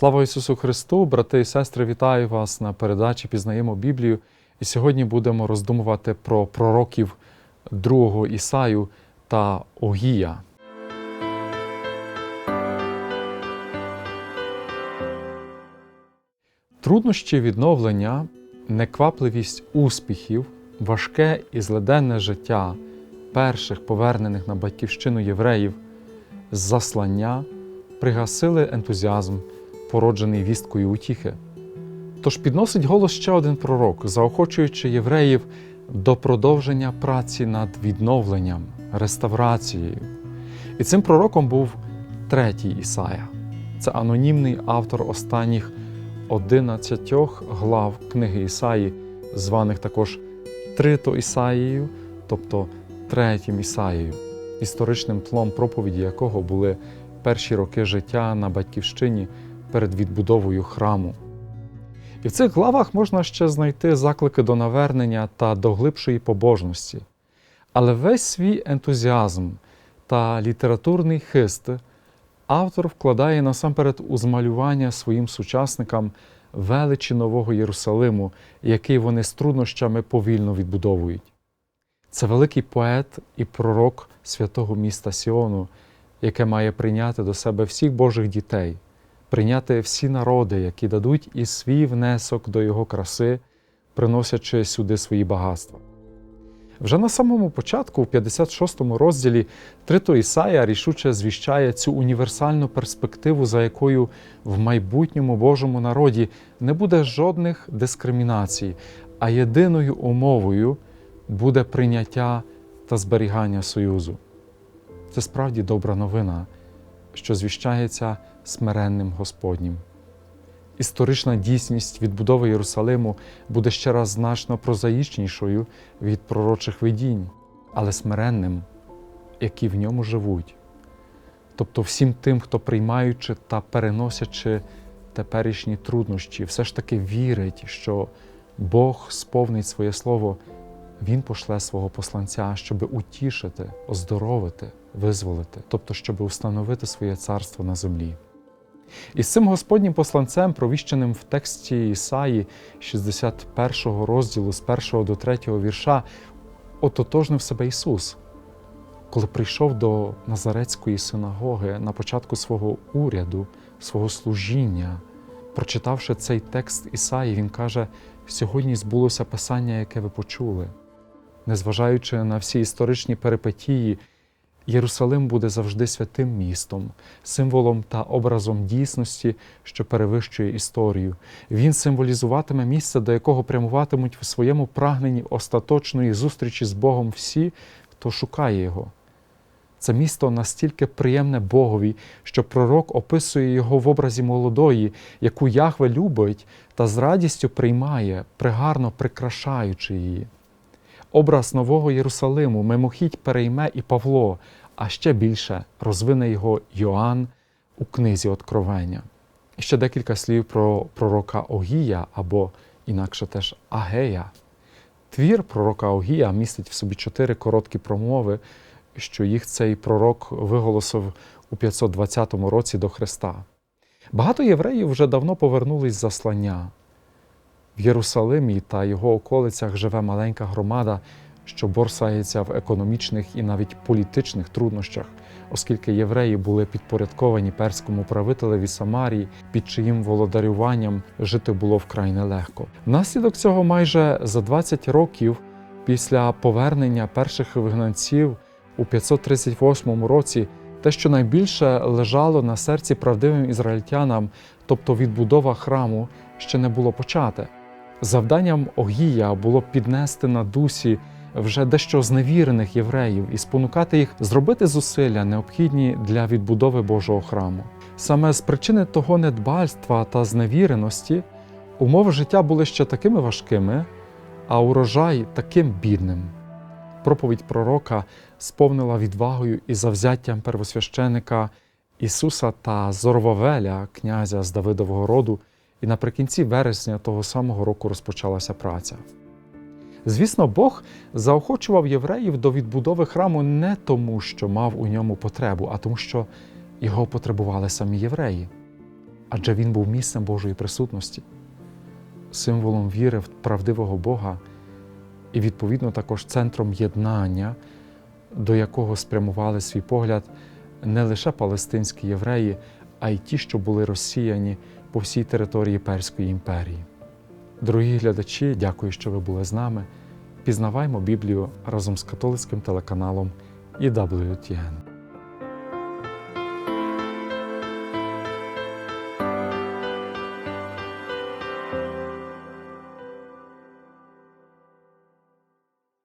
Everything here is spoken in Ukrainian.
Слава Ісусу Христу, брати і сестри, вітаю вас на передачі Пізнаємо Біблію. І сьогодні будемо роздумувати про пророків другого Ісаю та Огія. Труднощі відновлення, неквапливість успіхів, важке і злиденне життя перших повернених на батьківщину євреїв, заслання пригасили ентузіазм, породжений вісткою утіхи. Тож підносить голос ще один пророк, заохочуючи євреїв до продовження праці над відновленням, реставрацією. І цим пророком був третій Ісая. Це анонімний автор останніх 11 глав книги Ісаї, званих також Трито Ісаїєю, тобто третім Ісаєю, історичним тлом проповіді якого були перші роки життя на батьківщині перед відбудовою храму. І в цих главах можна ще знайти заклики до навернення та до глибшої побожності. Але весь свій ентузіазм та літературний хист автор вкладає насамперед у змалювання своїм сучасникам величі Нового Єрусалиму, який вони з труднощами повільно відбудовують. Це великий поет і пророк святого міста Сіону, яке має прийняти до себе всіх Божих дітей, прийняти всі народи, які дадуть і свій внесок до його краси, приносячи сюди свої багатства. Вже на самому початку, в 56-му розділі, Трито Ісая рішуче звіщає цю універсальну перспективу, за якою в майбутньому Божому народі не буде жодних дискримінацій, а єдиною умовою буде прийняття та зберігання Союзу. Це справді добра новина, що звіщається смиренним Господнім. Історична дійсність відбудови Єрусалиму буде ще раз значно прозаїчнішою від пророчих видінь, але смиренним, які в ньому живуть. Тобто всім тим, хто приймаючи та переносячи теперішні труднощі, все ж таки вірить, що Бог сповнить своє слово, Він пошле свого посланця, щоб утішити, оздоровити, визволити, тобто, щоб установити своє царство на землі. І з цим Господнім посланцем, провіщеним в тексті Ісаї 61 розділу з 1 до 3 вірша, ототожнив себе Ісус, коли прийшов до Назарецької синагоги на початку свого уряду, свого служіння. Прочитавши цей текст Ісаї, Він каже: сьогодні збулося Писання, яке ви почули. Незважаючи на всі історичні перипетії, Єрусалим буде завжди святим містом, символом та образом дійсності, що перевищує історію. Він символізуватиме місце, до якого прямуватимуть в своєму прагненні остаточної зустрічі з Богом всі, хто шукає його. Це місто настільки приємне Богові, що пророк описує його в образі молодої, яку Яхве любить та з радістю приймає, пригарно прикрашаючи її. Образ Нового Єрусалиму мимохідь перейме і Павло, а ще більше розвине його Йоанн у книзі Откровення. Ще декілька слів про пророка Огія або інакше теж Агея. Твір пророка Огія містить в собі чотири короткі промови, що їх цей пророк виголосив у 520 році до Христа. Багато євреїв вже давно повернулись з заслання. В Єрусалимі та його околицях живе маленька громада, що борсається в економічних і навіть політичних труднощах, оскільки євреї були підпорядковані перському правителеві Самарії, під чиїм володарюванням жити було вкрай нелегко. Внаслідок цього майже за 20 років після повернення перших вигнанців у 538 році. Те, що найбільше лежало на серці правдивим ізраїльтянам, тобто відбудова храму, ще не було почате. Завданням Огія було піднести на дусі вже дещо зневірених євреїв і спонукати їх зробити зусилля, необхідні для відбудови Божого храму. Саме з причини того недбальства та зневіреності умови життя були ще такими важкими, а урожай таким бідним. Проповідь пророка сповнила відвагою і завзяттям первосвященика Ісуса та Зорвавеля, князя з Давидового роду, і наприкінці вересня того самого року розпочалася праця. Звісно, Бог заохочував євреїв до відбудови храму не тому, що мав у ньому потребу, а тому, що його потребували самі євреї. адже він був місцем Божої присутності, символом віри в правдивого Бога і, відповідно, також центром єднання, до якого спрямували свій погляд не лише палестинські євреї, а й ті, що були розсіяні по всій території Перської імперії. Дорогі глядачі, дякую, що ви були з нами. Пізнаваймо Біблію разом з католицьким телеканалом EWTN.